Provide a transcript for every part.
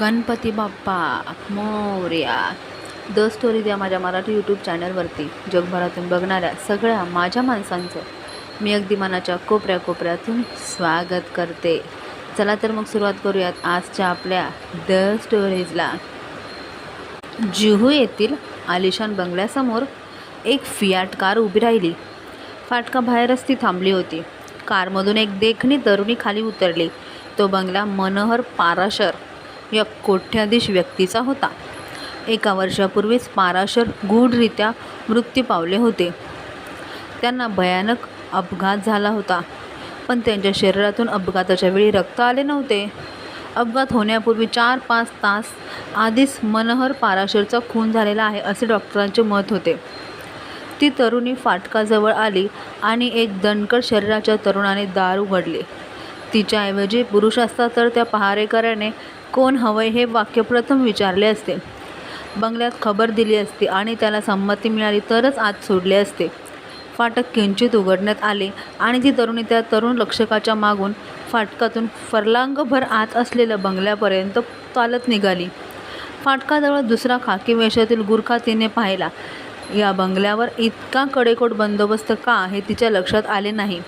Ganpati Bappa Morya. The story द्या माझ्या Marathi YouTube चॅनलवरती जगभरातून बघणाऱ्या सगळ्या माझ्या माणसांचं मी अगदी मनाच्या कोपऱ्या कोपऱ्यातून स्वागत करते. चला तर मग सुरुवात करूयात आजच्या आपल्या द स्टोरीजला जुहू येथील आलिशान बंगल्यासमोर एक फियाट कार उभी राहिली. फाटका बाहेरच ती थांबली होती. कारमधून एक देखणी तरुणी खाली उतरली. तो बंगला मनोहर पाराशर या कोठ्याधीश व्यक्तीचा होता. एका वर्षापूर्वीच पाराशर गूढरित्या मृत्यू पावले होते. त्यांना भयानक अपघात झाला होता. पण त्यांच्या शरीरातून अपघाताच्या वेळी रक्त आले नव्हते. अपघात होण्यापूर्वी चार पाच तास आधीच मनोहर पाराशरचा खून झालेला आहे असे डॉक्टरांचे मत होते. ती तरुणी फाटकाजवळ आली आणि एक दणकट शरीराच्या तरुणाने दार उघडले. तिच्याऐवजी पुरुष असता तर त्या पहारेकऱ्याने कोण हवंय हे वाक्य प्रथम विचारले असते. बंगल्यात खबर दिली असती आणि त्याला संमती मिळाली तरच आत सोडले असते. फाटक किंचित उघडण्यात आले आणि ती तरुणी त्या तरुण रक्षकाच्या मागून फाटकातून फरलांगभर आत असलेल्या बंगल्यापर्यंत चालत निघाली. फाटकाजवळ दुसरा खाकी वेशातील गुरखा तिने पाहिला. या बंगल्यावर इतका कडेकोट बंदोबस्त का हे तिच्या लक्षात आले नाही.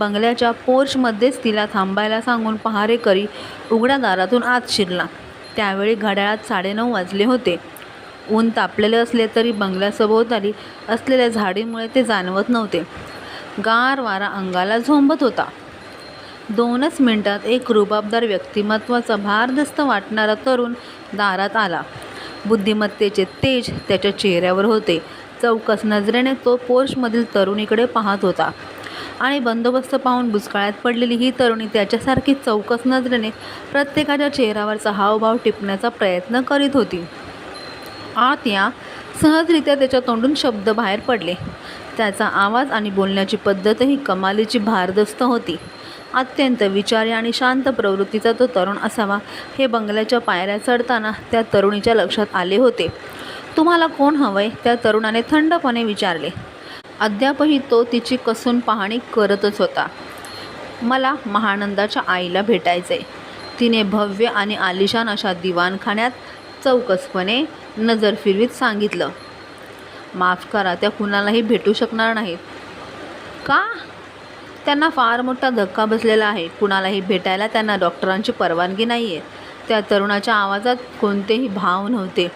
बंगल्याच्या पोर्चमध्येच तिला थांबायला सांगून पहारेकरी उघड्या दारातून आत शिरला. त्यावेळी घड्याळात साडेनऊ वाजले होते. ऊन तापलेले असले तरी बंगल्यासभोवताली असलेल्या झाडीमुळे ते जाणवत नव्हते. गार वारा अंगाला झोंबत होता. दोनच मिनिटात एक रुबाबदार व्यक्तिमत्वाचा भारदस्त वाटणारा तरुण दारात आला. बुद्धिमत्तेचे तेज त्याच्या चेहऱ्यावर होते. चौकस नजरेने तो पोर्चमधील तरुणीकडे पाहत होता. आणि बंदोबस्त पाहून बुचकाळ्यात पडलेली ही तरुणी त्याच्यासारखी चौकस नजरेने प्रत्येकाच्या चेहऱ्यावरचा हावभाव टिपण्याचा प्रयत्न करीत होती. आत या सहजरित्या त्याच्या तोंडून शब्द बाहेर पडले. त्याचा आवाज आणि बोलण्याची पद्धतही कमालीची भारदस्त होती. अत्यंत विचारी आणि शांत प्रवृत्तीचा तो तरुण असावा हे बंगल्याच्या पायऱ्या चढताना त्या तरुणीच्या लक्षात आले होते. तुम्हाला कोण हवंय? त्या तरुणाने थंडपणे विचारले. अद्यापही तो तिची कसून पाहणी करतच होता. मला महानंदाच्या आईला भेटायचे. तिने भव्य आणि आलिशान अशा दिवाणखान्यात चौकसपणे नजर फिरवीत सांगितलं माफ करा त्या कुणालाही भेटू शकणार नाहीत. का? त्यांना फार मोठा धक्का बसलेला आहे. कुणालाही भेटायला त्यांना डॉक्टरांची परवानगी नाही आहे त्या तरुणाच्या आवाजात कोणतेही भाव नव्हते.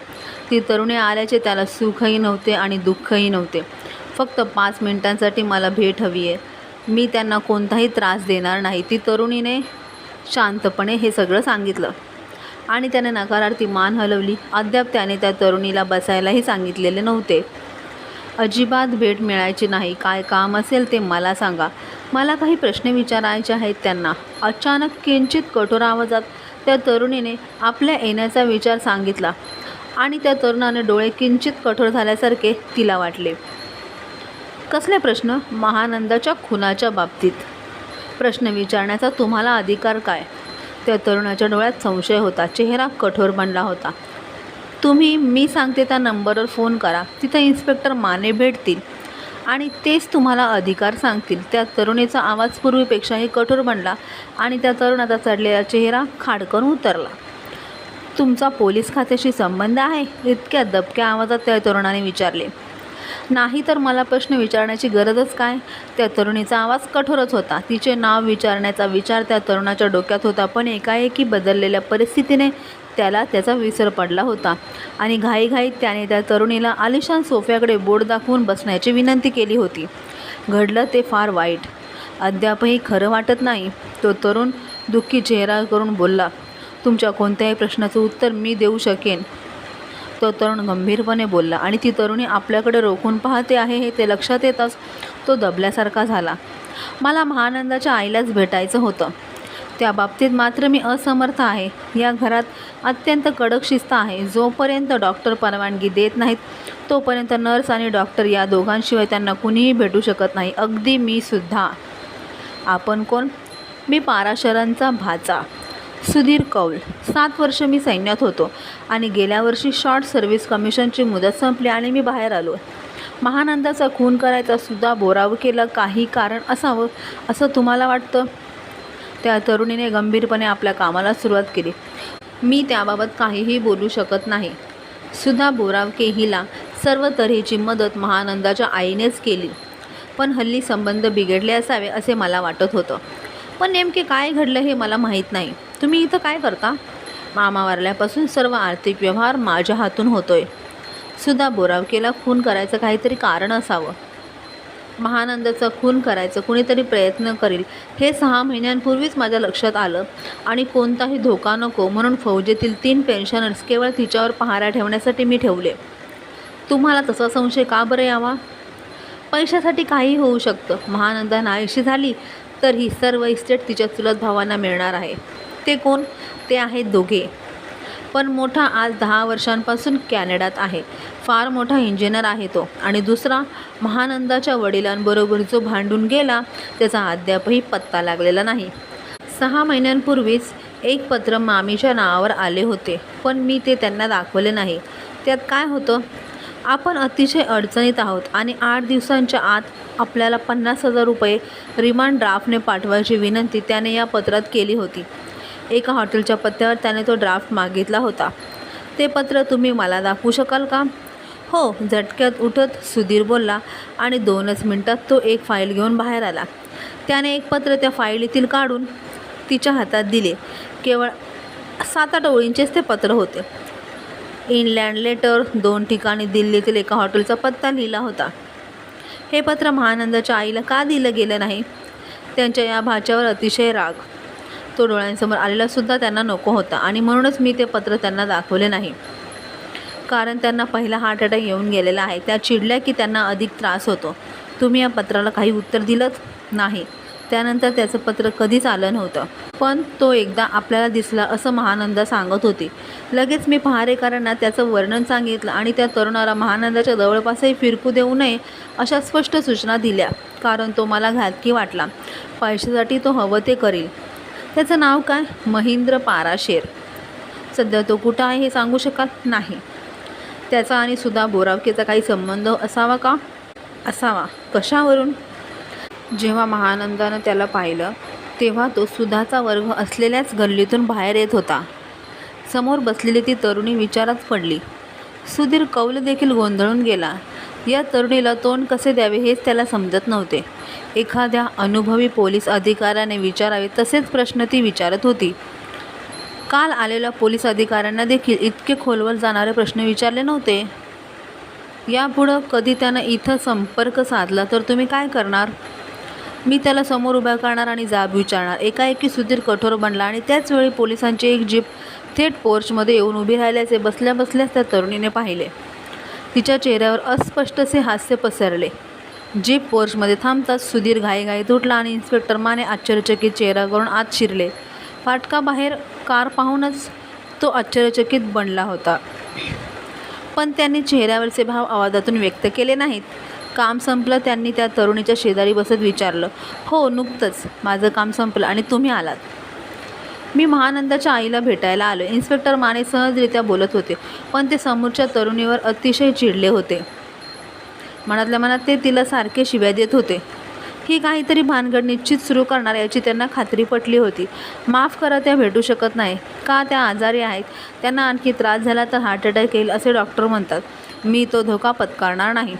ती तरुणी आल्याचे त्याला सुखही नव्हते आणि दुःखही नव्हते. फक्त पाच मिनिटांसाठी मला भेट हवी आहे. मी त्यांना कोणताही त्रास देणार नाही. ती तरुणीने शांतपणे हे सगळं सांगितलं. आणि त्याने नकारार्थी मान हलवली. अद्याप त्याने त्या तरुणीला बसायलाही सांगितलेले नव्हते. अजिबात भेट मिळायची नाही. काय काम असेल ते मला सांगा. मला काही प्रश्न विचारायचे आहेत त्यांना. अचानक किंचित कठोर आवाजात त्या तरुणीने आपल्या येण्याचा विचार सांगितला. आणि त्या तरुणाने डोळे किंचित कठोर झाल्यासारखे तिला वाटले. कसले प्रश्न? महानंदाच्या खुनाच्या बाबतीत. प्रश्न विचारण्याचा तुम्हाला अधिकार काय? त्या तरुणाच्या डोळ्यात संशय होता. चेहरा कठोर बनला होता. तुम्ही मी सांगते त्या नंबरवर फोन करा. तिथं इन्स्पेक्टर माने भेटतील. आणि तेच तुम्हाला अधिकार सांगतील. त्या तरुणीचा आवाज पूर्वीपेक्षाही कठोर बनला आणि त्या तरुणाचा चढलेला चेहरा खाडकन उतरला. तुमचा पोलीस खात्याशी संबंध आहे? इतक्या दबक्या आवाजात त्या तरुणाने विचारले. नाही तर मला प्रश्न विचारण्याची गरजच काय? त्या तरुणीचा आवाज कठोरच होता. तिचे नाव विचारण्याचा विचार त्या तरुणाच्या डोक्यात होता पण एकाएकी बदललेल्या परिस्थितीने त्याला त्याचा विसर पडला होता. आणि घाईघाईत त्याने त्या तरुणीला आलिशान सोफ्याकडे बोट दाखवून बसण्याची विनंती केली होती. घडलं ते फार वाईट. अद्यापही खरं वाटत नाही. तो तरुण दुःखी चेहरा करून बोलला तुमच्या कोणत्याही प्रश्नाचं उत्तर मी देऊ शकेन. तो तरुण गंभीरपणे बोलला आणि ती तरुणी आपल्याकडे रोखून पाहते आहे हे ते लक्षात येताच तो दबल्यासारखा झाला. मला महानंदाच्या आईलाच भेटायचं होतं. त्या बाबतीत मात्र मी असमर्थ आहे. या घरात अत्यंत कडक शिस्त आहे. जोपर्यंत डॉक्टर परवानगी देत नाहीत तोपर्यंत नर्स आणि डॉक्टर या दोघांशिवाय त्यांना कुणीही भेटू शकत नाही. अगदी मी सुद्धा. आपण कोण? मी पाराशरांचा भाचा. सुधीर कौल. सात वर्ष मी सैन्यात होतो आणि गेल्या वर्षी शॉर्ट सर्व्हिस कमिशनची मुदत संपली आणि मी बाहेर आलो. महानंदाचा खून करायचा सुद्धा बोराव केलं काही कारण असावं असं तुम्हाला वाटतं? त्या तरुणीने गंभीरपणे आपल्या कामाला सुरुवात केली. मी त्याबाबत काहीही बोलू शकत नाही. सुधा बोरावके हिला सर्व तऱ्हेची मदत महानंदाच्या आईनेच केली. पण हल्ली संबंध बिघडले असावे असे मला वाटत होतं. पण नेमके काय घडलं हे मला माहीत नाही. तुम्ही इथं काय करता? मामा वारल्यापासून सर्व आर्थिक व्यवहार माझ्या हातून होतोय. सुद्धा बोरावकेला खून करायचं काहीतरी कारण असावं. महानंदाचा खून करायचं कुणीतरी प्रयत्न करेल हे सहा महिन्यांपूर्वीच माझ्या लक्षात आलं. आणि कोणताही धोका नको म्हणून फौजेतील तीन पेन्शनर्स केवळ तिच्यावर पहारा ठेवण्यासाठी मी ठेवले. तुम्हाला तसा संशय का बरं यावा? पैशासाठी काही होऊ शकतं. महानंदा नाहीशी झाली तर ही सर्व इस्टेट तिच्या चुलत भावांना मिळणार आहे. ते कोण? ते आहेत दोघे. पण मोठा आज दहा वर्षांपासून कॅनडात आहे. फार मोठा इंजिनियर आहे तो. आणि दुसरा महानंदाच्या वडिलांबरोबर जो भांडून गेला त्याचा अद्यापही पत्ता लागलेला नाही. सहा महिन्यांपूर्वीच एक पत्र मामीच्या नावावर आले होते पण मी ते त्यांना दाखवले नाही. त्यात काय होतं? आपण अतिशय अडचणीत आहोत आणि आठ दिवसांच्या आत आपल्याला पन्नास हजार रुपये रिमांड ड्राफ्टने पाठवायची विनंती त्याने या पत्रात केली होती. एका हॉटेलच्या पत्त्यावर त्याने तो ड्राफ्ट मागितला होता. ते पत्र तुम्ही मला दाखवू शकाल का? हो झटक्यात उठत सुधीर बोलला आणि दोनच मिनटात तो एक फाईल घेऊन बाहेर आला. त्याने एक पत्र त्या फाईलीतील काढून तिच्या हातात दिले. केवळ सात आठ ओळींचेच ते पत्र होते. इनलँड लेटर दोन ठिकाणी दिल्लीतील एका हॉटेलचा पत्ता लिहिला होता. हे पत्र महानंदाच्या आईला का दिलं गेलं नाही? त्यांच्या या भाच्यावर अतिशय राग. तो डोळ्यांसमोर आलेला सुद्धा त्यांना नको होता आणि म्हणूनच मी ते पत्र त्यांना दाखवले नाही. कारण त्यांना पहिला हार्ट अटॅक येऊन गेलेला आहे. त्या चिडल्या की त्यांना अधिक त्रास होतो. तुम्ही या पत्राला काही उत्तर दिलंच नाही. त्यानंतर त्याचं पत्र कधीच आलं नव्हतं. पण तो एकदा आपल्याला दिसला असं महानंदा सांगत होती. लगेच मी पहारेकरांना त्याचं वर्णन सांगितलं आणि त्या तरुणाला महानंदाच्या जवळपासही फिरकू देऊ नये अशा स्पष्ट सूचना दिल्या. कारण तो मला घातकी वाटला. पैशासाठी तो हवं ते करील. त्याचं नाव काय? महेंद्र पाराशेर. सध्या तो कुठं आहे हे सांगू शकाल? नाही. त्याचा आणि सुद्धा बोरावकेचा काही संबंध असावा का? असावा. कशावरून? जेव्हा महानंदानं त्याला पाहिलं तेव्हा तो सुधाचा वर्ग असलेल्याच गल्लीतून बाहेर येत होता. समोर बसलेली ती तरुणी विचारात पडली. सुधीर कौल देखील गोंधळून गेला. या तरुणीला तोंड कसे द्यावे हेच त्याला समजत नव्हते. एखाद्या अनुभवी पोलीस अधिकाऱ्याने विचारावे तसेच प्रश्न ती विचारत होती. काल आलेल्या पोलीस अधिकाऱ्यांना देखील इतके खोलवर जाणारे प्रश्न विचारले नव्हते. यापुढं कधी त्यानं इथं संपर्क साधला तर तुम्ही काय करणार? मी त्याला समोर उभा करणार आणि जाब विचारणार. एकाएकी सुधीर कठोर बनला आणि त्याचवेळी पोलिसांची एक जीप थेट पोर्चमध्ये येऊन उभी राहिल्याचे बसल्या बसल्याच त्या तरुणीने पाहिले. तिच्या चेहऱ्यावर अस्पष्टसे हास्य पसरले. जीप पोर्चमध्ये थांबताच सुधीर घाईघाईत उठला आणि इन्स्पेक्टर माने आश्चर्यचकित चेहरा करून आत शिरले. फाटकाबाहेर कार पाहूनच तो आश्चर्यचकित बनला होता. पण त्यांनी चेहऱ्यावरचे भाव आवाजातून व्यक्त केले नाहीत. काम संपलं त्यांनी त्या तरुणीच्या शेजारी बसत विचारलं हो नुकतंच. माझं काम संपलं आणि तुम्ही आलात. मी महानंदाच्या आईला भेटायला आलो इन्स्पेक्टर माने सहजरित्या बोलत होते पण ते समोरच्या तरुणीवर अतिशय चिडले होते. मनातल्या मनात ते तिला सारखे शिव्या देत होते. ही काहीतरी भानगड निश्चित सुरू करणार याची त्यांना खात्री पटली होती. माफ करा त्या भेटू शकत नाही. का त्या आजारी आहेत? त्यांना आणखी त्रास झाला तर हार्ट अटॅक येईल असे डॉक्टर म्हणतात. मी तो धोका पत्कारणार नाही.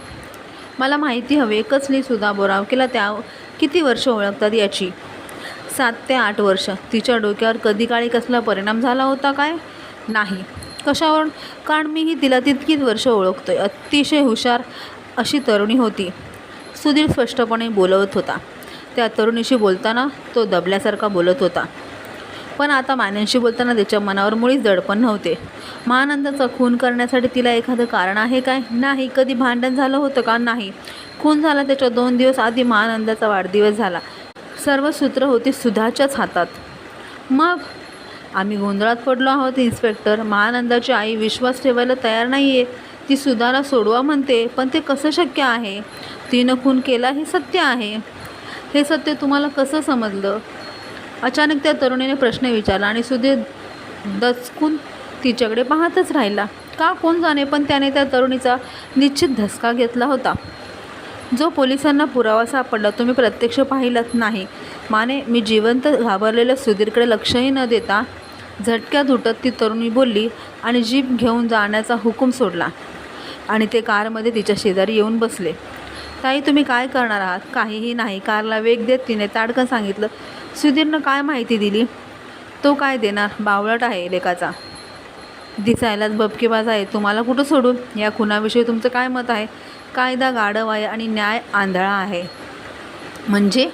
मला माहिती हवी एकच नाही सुधा बोरावकेला त्या किती वर्ष ओळखतात याची? सात ते आठ वर्ष. तिच्या डोक्यावर कधी काळी कसला परिणाम झाला होता काय? नाही. कशावरून? कारण मीही तिला तितकीच वर्ष ओळखतोय. अतिशय हुशार अशी तरुणी होती. सुधीर स्पष्टपणे बोलवत होता. त्या तरुणीशी बोलताना तो दबल्यासारखा बोलत होता. पण आता मान्यांशी बोलताना त्याच्या मनावर मुळीच दडपण नव्हते. महानंदाचा खून करण्यासाठी तिला एखादं कारण आहे काय? नाही. कधी भांडण झालं होतं का? नाही. खून झाला त्याच्या दोन दिवस आधी महानंदाचा वाढदिवस झाला. सर्व सूत्र होती सुधाच्याच हातात. मग आम्ही गोंधळात पडलो आहोत इन्स्पेक्टर महानंदाची आई विश्वास ठेवायला तयार नाही आहे ती सुधाला सोडवा म्हणते पण ते कसं शक्य आहे? तिनं खून केला हे सत्य आहे. हे सत्य तुम्हाला कसं समजलं? अचानक त्या तरुणीने प्रश्न विचारला आणि सुधीर दचकून तिच्याकडे पाहतच राहिला. का कोण जाणे? पण त्याने त्या तरुणीचा निश्चित धसका घेतला होता. जो पोलिसांना पुरावा सापडला तुम्ही प्रत्यक्ष पाहिलात नाही. माने मी जिवंत घाबरलेल्या सुधीरकडे लक्षही न देता झटक्यात उठत ती तरुणी बोलली आणि जीप घेऊन जाण्याचा हुकूम सोडला आणि ते कारमध्ये तिच्या शेजारी येऊन बसले. ताई तुम्ही काय करणार आहात? काहीही नाही. कारला वेग देत तिने ताडकन सांगितलं सुधीरनं काय माहिती दिली? तो काय देणार? बावळट आहे लेकाचा. दिसायलाच बबकेबाज आहे. तुम्हाला कुठं सोडू? या खुनाविषयी तुमचं काय मत आहे? कायदा गाढव आहे आणि न्याय आंधळा आहे. म्हणजे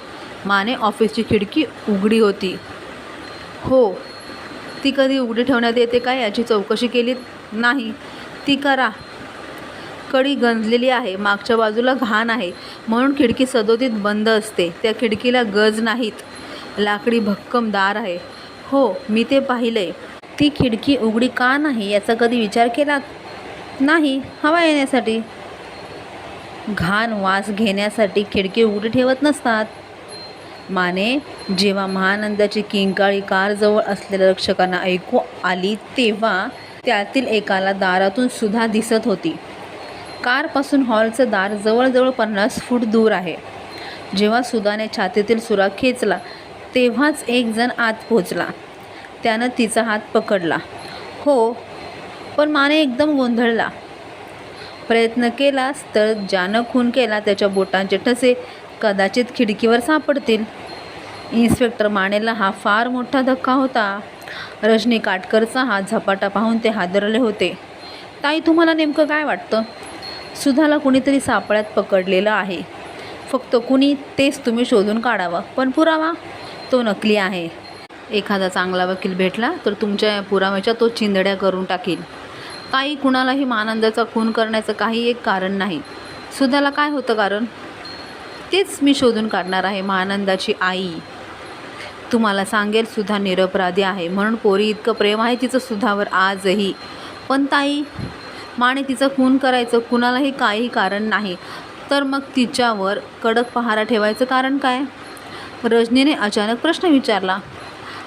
माने ऑफिसची खिडकी उघडी होती. हो ती कधी उघडी ठेवण्यात येते का याची चौकशी केली नाही. ती करा. कडी गंजलेली आहे मागच्या बाजूला घाण आहे. म्हणून खिडकी सदोतीत बंद असते. त्या खिडकीला गज नाहीत. लाकडी भक्कम दार आहे. हो मी ते पाहिलंय ती खिडकी उघडी का नाही याचा कधी विचार केला नाही? हवा येण्यासाठी. घाण वास घेण्यासाठी खिडकी उघडी ठेवत नसतात. माने जेव्हा महानंदाची किंकाळी कारजवळ असलेल्या रक्षकांना ऐकू आली तेव्हा त्यातील एकाला दारातून सुद्धा दिसत होती. कारपासून हॉलचं दार जवळजवळ पन्नास फूट दूर आहे. जेव्हा सुधाने छातीतील सुरा खेचला तेव्हाच एक जण आत पोचला त्यानं तिचा हात पकडला. हो. पण माने एकदम गोंधळला. प्रयत्न केलास तर ज्यानं खून केला त्याच्या बोटांचे ठसे कदाचित खिडकीवर सापडतील. इन्स्पेक्टर मानेला हा फार मोठा धक्का होता. रजनी काटकरचा हा झपाटा पाहून ते हादरले होते. ताई तुम्हाला नेमकं काय वाटतं? सुधाला कुणीतरी सापळ्यात पकडलेलं आहे. फक्त कुणी तेच तुम्ही शोधून काढावं. पण पुरावा? तो नकली आहे. एखादा चांगला वकील भेटला तर तुमच्या पुराव्याच्या तो चिंदड्या करून टाकील. ताई कुणालाही मानंदाचा खून करण्याचं काही एक कारण नाही. सुधाला काय होतं कारण? तेच मी शोधून काढणार आहे महानंदाची आई. तुम्हाला सांगेल सुधा निरपराधी आहे. म्हणून पोरी इतकं प्रेम आहे तिचं सुधावर आजही. पण ताई माने तिचं खून करायचं कुणालाही काही कारण नाही. तर मग तिच्यावर कडक पहारा ठेवायचं कारण काय? रजनीने अचानक प्रश्न विचारला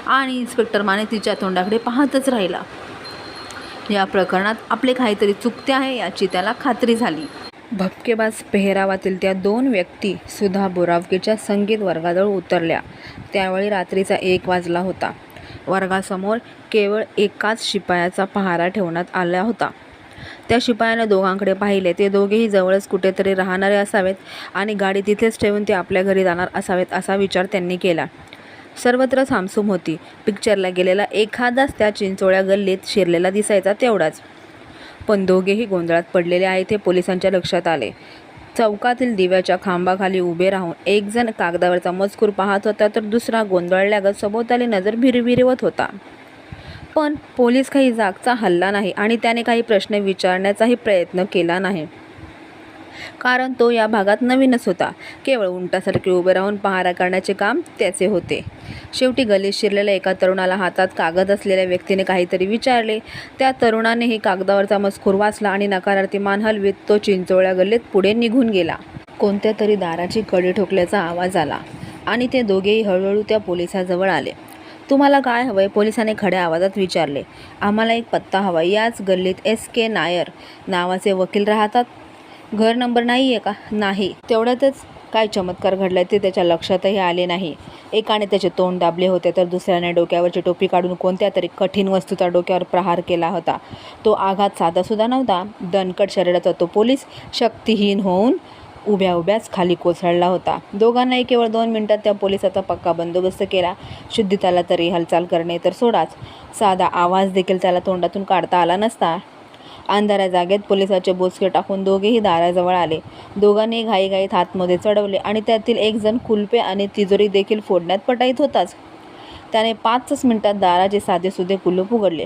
आणि इन्स्पेक्टर माने तिच्या तोंडाकडे पाहतच राहिला. या प्रकरणात आपले काहीतरी चुकते आहे याची त्याला खात्री झाली. भपकेबाज पेहरावातील त्या दोन व्यक्ती सुधा बोरावकेच्या संगीत वर्गाजवळ उतरल्या. त्यावेळी रात्रीचा एक वाजला होता. वर्गासमोर केवळ एकाच शिपायाचा पहारा ठेवण्यात आला होता. त्या शिपायानं दोघांकडे पाहिले ते दोघेही जवळच कुठेतरी राहणारे असावेत आणि गाडी तिथेच ठेवून ते आपल्या घरी जाणार असावेत असा विचार त्यांनी केला. सर्वत्र सामसूम होती. पिक्चरला गेलेला एखादाच त्या चिंचोळ्या गल्लीत शिरलेला दिसायचा तेवढाच. पण दोघेही गोंधळात पडलेले आहेत हे पोलिसांच्या लक्षात आले. चौकातील दिव्याच्या खांबाखाली उभे राहून एकजण कागदावरचा मजकूर पाहत होता तर दुसरा गोंधळल्यागत सभोवताली नजर भिरभिरवत होता. पण पोलीस काही जागचा हल्ला नाही आणि त्याने काही प्रश्न विचारण्याचाही प्रयत्न केला नाही. कारण तो या भागात नवीनच होता. केवळ उंटासारखे उभे राहून पहारा करण्याचे काम त्याचे होते. शेवटी गलीत शिरलेल्या एका तरुणाला हातात कागद असलेल्या व्यक्तीने काहीतरी विचारले. त्या तरुणानेही कागदावरचा मजकूर वाचला आणि नकारार्थी मान हलवीत तो चिंचोळ्या गल्लीत पुढे निघून गेला. कोणत्या तरी दाराची कडी ठोकल्याचा आवाज आला आणि ते दोघेही हळूहळू त्या पोलिसाजवळ आले. तुम्हाला काय हवंय? पोलिसाने खड्या आवाजात विचारले. आम्हाला एक पत्ता हवा. याच गल्लीत एस के नायर नावाचे वकील राहतात. घर नंबर नाही आहे का? नाही. तेवढ्यातच काय चमत्कार घडलाय ते त्याच्या लक्षातही आले नाही. एकाने त्याचे तोंड दाबले होते तर दुसऱ्याने डोक्यावरची टोपी काढून कोणत्या तरी कठीण वस्तूचा डोक्यावर प्रहार केला होता. तो आघात साधासुद्धा नव्हता. दणकट शरीराचा तो पोलीस शक्तिहीन होऊन उभ्या उभ्याच खाली कोसळला होता. दोघांनाही केवळ दोन मिनिटात त्या पोलिसाचा पक्का बंदोबस्त केला. शुद्धीताला तरी हालचाल करणे तर सोडाच. साधा आवाज देखील त्याला तोंडातून काढता आला नसता. अंधाऱ्या जागेत पोलिसाचे बोचके टाकून दोघेही दाराजवळ आले. दोघांनी घाईघाईत हातमध्ये चढवले आणि त्यातील एक जण कुलपे आणि तिजोरी देखील फोडण्यात पटाईत होताच. त्याने पाचच मिनिटात दाराचे साधेसुधे कुलूप उघडले.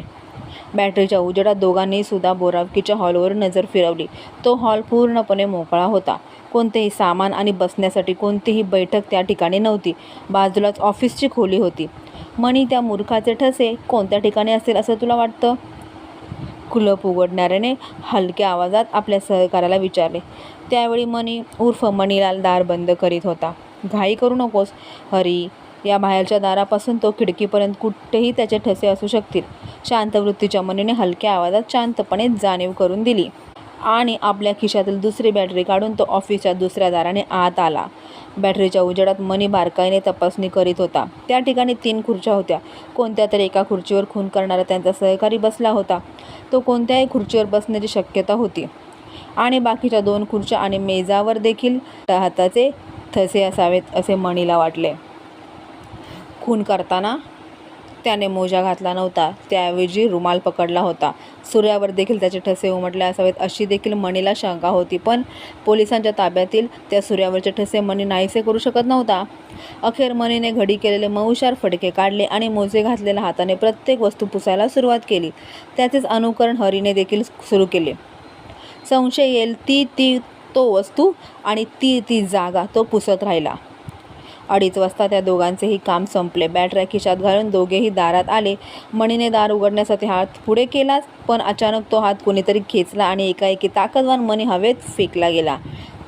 बॅटरीच्या उजेडात दोघांनी सुद्धा बोरावकीच्या हॉलवर नजर फिरवली. तो हॉल पूर्णपणे मोकळा होता. कोणतेही सामान आणि बसण्यासाठी कोणतीही बैठक त्या ठिकाणी नव्हती. बाजूलाच ऑफिसची खोली होती. मणी त्या मूर्खाचे ठसे कोणत्या ठिकाणी असेल असं तुला वाटतं? कुलप उघडणाऱ्याने हलक्या आवाजात आपल्या सहकाराला विचारले. त्यावेळी मणी उर्फ मणीलाल दार बंद करीत होता. घाई करू नकोस हरी. या बाहेरच्या दारापासून तो खिडकीपर्यंत कुठेही त्याचे ठसे असू शकतील. शांत वृत्तीच्या मनीने हलक्या आवाजात शांतपणे जाणीव करून दिली. आणि आपल्या खिशातील दुसरी बॅटरी काढून तो ऑफिसच्या दुसऱ्या दाराने आत आला. बॅटरीच्या उजेडात मनी बारकाईने तपासणी करीत होता. त्या ठिकाणी तीन खुर्च्या होत्या. कोणत्या तरी एका खुर्चीवर खून करणारा त्यांचा सहकारी बसला होता. तो कोणत्याही खुर्चीवर बसण्याची शक्यता होती. आणि बाकीच्या दोन खुर्च्या आणि मेजावर देखील हाताचे ठसे असावेत असे मणीला वाटले. खून करताना त्याने मोजा घातला नव्हता. त्याऐवजी रुमाल पकडला होता. सूर्यावर देखील त्याचे ठसे उमटले असावेत अशी देखील मणीला शंका होती. पण पोलिसांच्या ताब्यातील त्या सूर्यावरचे ठसे मणी नाहीसे करू शकत नव्हता. अखेर मणीने घडी केलेले मऊशार फडके काढले आणि मोजे घातलेल्या हाताने प्रत्येक वस्तू पुसायला सुरुवात केली. त्याचेच अनुकरण हरीने देखील सुरू केले. संशय येईल ती ती तो वस्तू आणि ती ती जागा तो पुसत राहिला. अडीच वाजता त्या दोघांचेही काम संपले. बॅटऱ्या खिशात घालून दोघेही दारात आले. मणीने दार उघडण्यासाठी हात पुढे केलाच पण अचानक तो हात कोणीतरी खेचला आणि एकाएकी ताकदवान मणी हवेत फेकला गेला.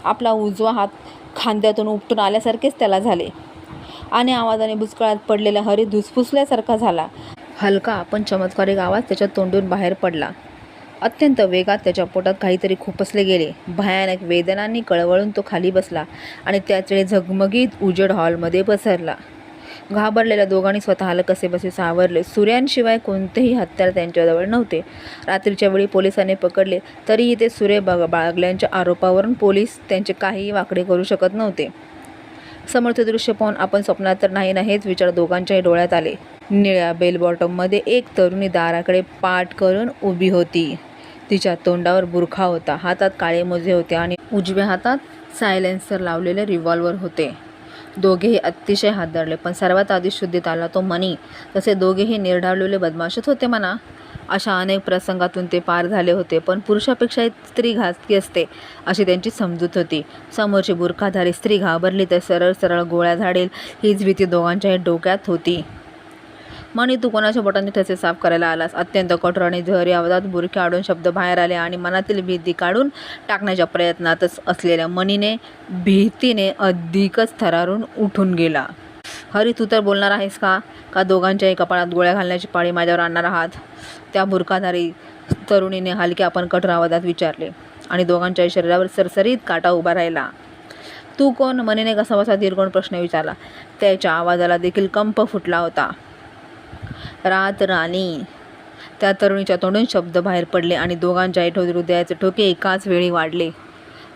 आपला उजवा हात खांद्यातून उपटून आल्यासारखेच त्याला झाले आणि आवाजाने भुसकाळात पडलेला हरी धुसफुसल्यासारखा झाला. हलका पण चमत्कारिक आवाज त्याच्या तोंडून बाहेर पडला. अत्यंत वेगात त्याच्या पोटात काहीतरी खुपसले गेले. भयानक वेदनांनी कळवळून तो खाली बसला आणि त्याचवेळी झगमगीत उजेड हॉलमध्ये पसरला. घाबरलेल्या दोघांनी स्वतःला कसेबसे सावरले. सूर्यांशिवाय कोणतेही हत्यार त्यांच्याजवळ नव्हते. रात्रीच्या वेळी पोलिसांनी पकडले तरीही ते सूर्य बाग बाळगल्यांच्या आरोपावरून पोलीस त्यांचे काहीही वाकडे करू शकत नव्हते. समोरचे दृश्य पाहून आपण स्वप्नात तर नाही ना हेच विचार दोघांच्याही डोळ्यात आले. निळ्या बेल बॉटममध्ये एक तरुणी दाराकडे पाठ करून उभी होती. तिच्या तोंडावर बुरखा होता. हातात काळे मोजे होते आणि उजव्या हातात सायलेन्सर लावलेले रिव्हॉल्वर होते. दोघेही अतिशय हात धरले पण सर्वात आधी शुद्धीत आला तो मनी. तसे दोघेही निर्ढावलेले बदमाशच होते म्हणा. अशा अनेक प्रसंगातून ते पार झाले होते पण पुरुषापेक्षा स्त्री घातकी असते अशी त्यांची समजूत होती. समोरची बुरखाधारी स्त्री घाबरली तर सरळ सरळ गोळ्या झाडेल हीच भीती दोघांच्याही डोक्यात होती. मणी तू कोणाच्या बोटांनी ठसे साफ करायला आलास? अत्यंत कठोर आणि जहरी आवाजात बुरखे आडून शब्द बाहेर आले आणि मनातील भीती काढून टाकण्याच्या प्रयत्नातच असलेल्या मणीने भीतीने अधिकच थरारून उठून गेला. हरी तू तर बोलणार आहेस का? का दोघांच्याही कपाळात गोळ्या घालण्याची पाळी माझ्यावर आणणार आहात? त्या बुरखाधारी तरुणीने हलक्या पण कठोर आवाजात विचारले. आणि दोघांच्याही शरीरावर सरसरीत काटा उभा राहिला. तू कोण? मनीने कसा दीर्घोण प्रश्न विचारला. त्याच्या आवाजाला देखील कंप फुटला होता. रात राणी. त्या तरुणीच्या तोंडून शब्द बाहेर पडले आणि दोघांच्या हृदयाचे ठोके एकाच वेळी वाढले.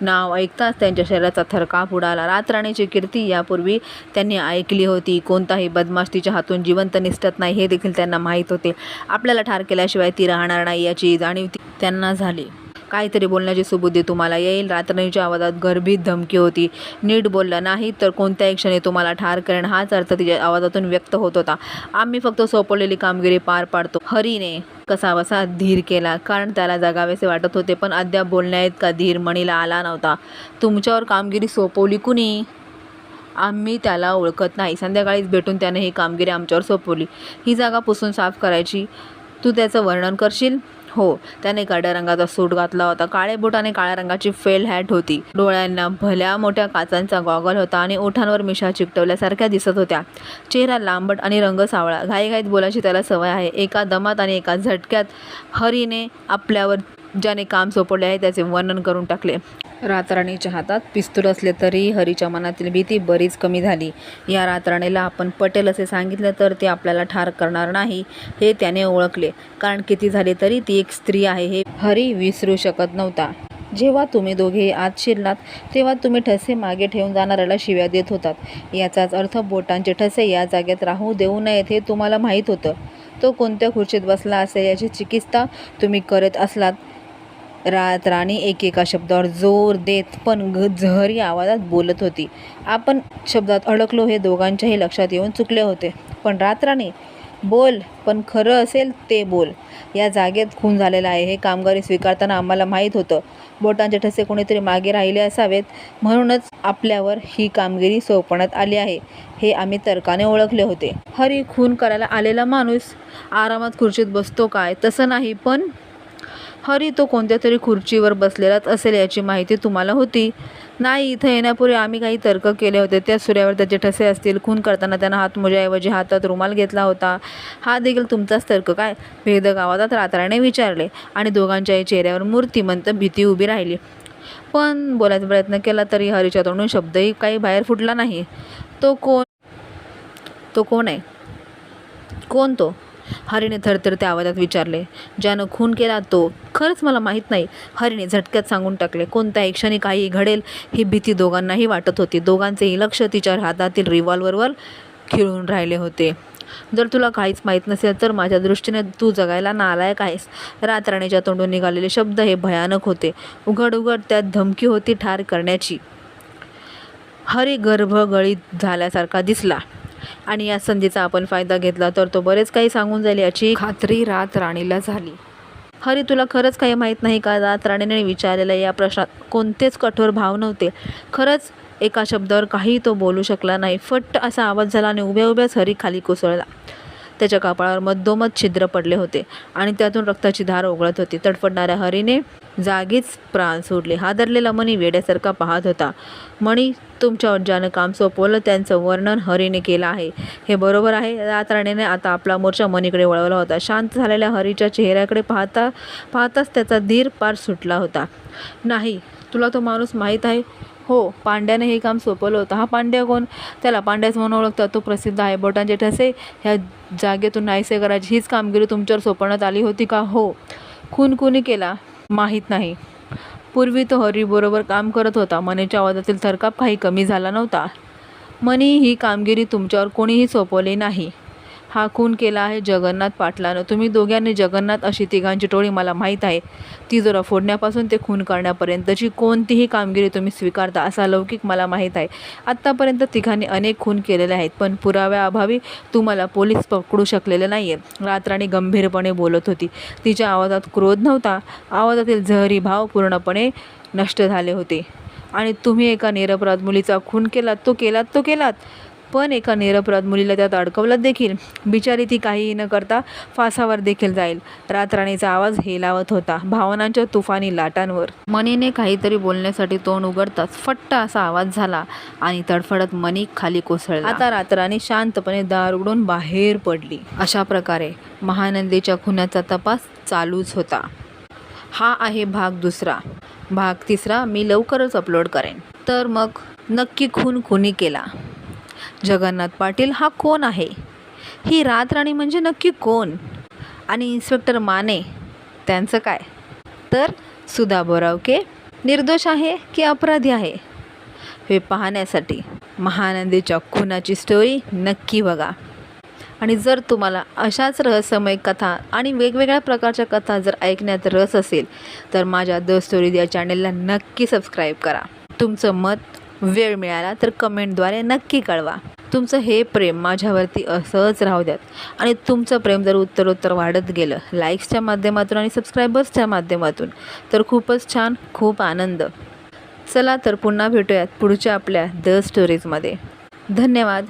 नाव ऐकताच त्यांच्या शरीराचा थरकाप उडाला. रातराणीची कीर्ती यापूर्वी त्यांनी ऐकली होती. कोणताही बदमाश तिच्या हातून जिवंत निसटत नाही हे देखील त्यांना माहीत होते. आपल्याला ठार केल्याशिवाय ती राहणार नाही याची जाणीव त्यांना झाली. काहीतरी बोलण्याची सुबुद्धी तुम्हाला येईल. रात्रणीच्या आवाजात गर्भीत धमकी होती. नीट बोलला नाही तर कोणत्याही क्षणी तुम्हाला ठार करेन हाच अर्थ तिच्या आवाजातून व्यक्त होत होता. आम्ही फक्त सोपवलेली कामगिरी पार पाडतो. हरीने कसाबसा धीर केला कारण त्याला जगावेसे वाटत होते पण अद्याप बोलण्याइतका धीर मणीला आला नव्हता. तुमच्यावर कामगिरी सोपवली कुणी? आम्ही त्याला ओळखत नाही. संध्याकाळीच भेटून त्याने ही कामगिरी आमच्यावर सोपवली. ही जागा पुसून साफ करायची. तू त्याचं वर्णन करशील? हो त्याने काळ्या रंगाचा सूट घातला होता. काळे बूट आणि काळ्या रंगाची फेल हॅट होती. डोळ्यांना भल्या मोठ्या काचांचा गॉगल होता आणि ओठांवर मिशा चिकटवल्यासारख्या दिसत होत्या. चेहरा लांबट आणि रंग सावळा घाईघाईत बोलायची त्याला सवय आहे. एका दमात आणि एका झटक्यात हरीने आपल्यावर ज्याने काम सोपवले आहे त्याचे वर्णन करून टाकले. रातराणीच्या हातात पिस्तूल असले तरी हरीच्या मनातील भीती बरीच कमी झाली. या रातराणीला आपण पटेल असे सांगितलं तर ते आपल्याला ठार करणार नाही हे त्याने ओळखले. कारण किती झाले तरी ती एक स्त्री आहे हे हरी विसरू शकत नव्हता. जेव्हा तुम्ही दोघे आत शिरलात तेव्हा तुम्ही ठसे मागे ठेवून जाणाऱ्याला शिव्या देत होतात. याचाच अर्थ बोटांचे ठसे या जागेत राहू देऊ नयेत हे तुम्हाला माहीत होतं. तो कोणत्या खुर्चीत बसला असेल याची चिकित्सा तुम्ही करत असलात. रात राणी एकेका शब्दावर जोर देत पण ग झहरी आवाजात बोलत होती. आपण शब्दात अडकलो हे दोघांच्याही लक्षात येऊन चुकले होते. पण रातराणी बोल पण खरं असेल ते बोल. या जागेत खून झालेला आहे हे कामगारी स्वीकारताना आम्हाला माहीत होतं. बोटांचे ठसे कोणीतरी मागे राहिले असावेत म्हणूनच आपल्यावर ही कामगिरी सोपवण्यात आली आहे हे आम्ही तर्काने ओळखले होते. हरी खून करायला आलेला माणूस आरामात खुर्चीत बसतो काय? तसं नाही पण हरी तो कोणत्या तरी खुर्चीवर बसलेलाच असेल याची माहिती तुम्हाला होती. नाही इथं येण्यापूर्वी आम्ही काही तर्क केले होते. त्या सूर्यावर त्याचे ठसे असतील. खून करताना त्यानं हातमोज्याऐवजी हातात रुमाल घेतला होता. हा देखील तुमचाच तर्क काय? भेद गावात रात्राने विचारले आणि दोघांच्याही चेहऱ्यावर मूर्तिमंत भीती उभी राहिली. पण बोलायचा प्रयत्न केला तरी हरीच्या तोंडून शब्दही काही बाहेर फुटला नाही. तो कोण? तो कोण आहे? कोण तो? हरीने थरथरत्या आवाजात विचारले ज्यानं खून केला तो खरंच मला माहीत नाही. हरीने झटक्यात सांगून टाकले कोणत्याही क्षणी काही घडेल ही भीती दोघांनाही वाटत होती. दोघांचेही लक्ष तिच्या हातातील रिव्हॉल्वरवर खिळून राहिले होते. जर तुला काहीच माहीत नसेल तर माझ्या दृष्टीने तू जगायला नालायक आहेस. रातराणीच्या तोंडून निघालेले शब्द हे भयानक होते. उघड उघड त्यात धमकी होती ठार करण्याची. हरी गर्भगळीत झाल्यासारखा दिसला. आणि या संधीचा आपण फायदा घेतला तर तो बरेच काही सांगून जाईल याची खात्री रात राणीला झाली. हरी तुला खरंच काही माहीत नाही का? रात राणीने विचारलेल्या या प्रश्नात कोणतेच कठोर भाव नव्हते. खरंच एका शब्दावर काही तो बोलू शकला नाही. फट्ट असा आवाज झाला आणि उभ्या उभ्याच हरी खाली कोसळला. त्याच्या कापाळावर मधोमध छिद्र पडले होते आणि त्यातून रक्ताची धार ओघळत होती. तडफडणाऱ्या हरीने जागीच प्राण सोडले. हादरलेला मणी वेड्यासारखा पाहत होता. मणी तुमच्यावर ज्यानं काम सोपवलं त्यांचं वर्णन हरीने केलं आहे. हे बरोबर आहे. रातराणीने आता आपला मोर्चा मणीकडे वळवला होता. शांत झालेल्या हरीच्या चेहऱ्याकडे पाहता पाहताच त्याचा धीर पार सुटला होता. नाही तुला तो माणूस माहीत आहे. हो पांड्याने हे काम सोपवलं होतं. हा पांड्या कोण? त्याला पांड्याच म्हणून ओळखतात. तो प्रसिद्ध आहे. बोटांचे ठसे ह्या जागेतून नाहीसे करायची. हीच कामगिरी तुमच्यावर सोपवण्यात आली होती का? हो. खून कुणी केला? माहीत नाही. पूर्वी तो हरीबरोबर काम करत होता. मनीच्या आवाजातील थरकाप काही कमी झाला नव्हता. मनी ही कामगिरी तुमच्यावर कोणीही सोपवली नाही. हा खून केला आहे जगन्नाथ पाटलानं. तुम्ही दोघांनी जगन्नाथ अशी तिघांची टोळी मला माहीत आहे. ती जरा फोडण्यापासून ते खून करण्यापर्यंतची कोणतीही कामगिरी तुम्ही स्वीकारता असा लौकिक मला माहीत आहे. आत्तापर्यंत तिघांनी अनेक खून केलेले आहेत पण पुराव्याअभावी तुम्हाला पोलीस पकडू शकलेले नाही आहेत रात्राणी गंभीरपणे बोलत होती. तिच्या आवाजात क्रोध नव्हता. आवाजातील झहरी भाव पूर्णपणे नष्ट झाले होते. आणि तुम्ही एका निरपराध मुलीचा खून केलात तो केलात तो केलात. पण एका निरपराध मुलीला त्यात अडकवलं देखील. बिचारी ती काहीही न करता फासावर देखील जाईल. रातराणीचा आवाज हेलावत होता. भावनांच्या तुफानी लाटांवर. मनीने काहीतरी बोलण्यासाठी तोंड उघडताच फट्ट असा आवाज झाला आणि तडफडत मनी खाली कोसळला. आता रातराणी शांतपणे दार उघडून बाहेर पडली. अशा प्रकारे महानंदीच्या खुनाचा तपास चालूच होता. हा आहे भाग दुसरा. भाग तिसरा मी लवकरच अपलोड करेन. तर मग नक्की खून खुनी केला? जगन्नाथ पाटील हा कोण आहे? ही रातराणी म्हणजे नक्की कोण? आणि इन्स्पेक्टर माने त्यांचं काय? तर सुधा बोरावके निर्दोष आहे की अपराधी आहे? हे पाहण्यासाठी महानंदीच्या खुनाची स्टोरी नक्की बघा. आणि जर तुम्हाला अशाच रहस्यमय कथा आणि वेगवेगळ्या प्रकारच्या कथा जर ऐकण्यात रस असेल तर माझ्या द स्टोरी या चॅनेलला नक्की सबस्क्राईब करा. तुमचं मत वेळ मिळाला तर कमेंटद्वारे नक्की कळवा. तुमचं हे प्रेम माझ्यावरती असंच राहू द्यात. आणि तुमचं प्रेम जर उत्तरोत्तर वाढत गेलं लाईक्सच्या माध्यमातून आणि सबस्क्रायबर्सच्या माध्यमातून तर खूपच छान खूप आनंद. चला तर पुन्हा भेटूयात पुढच्या आपल्या द स्टोरीजमध्ये धन्यवाद.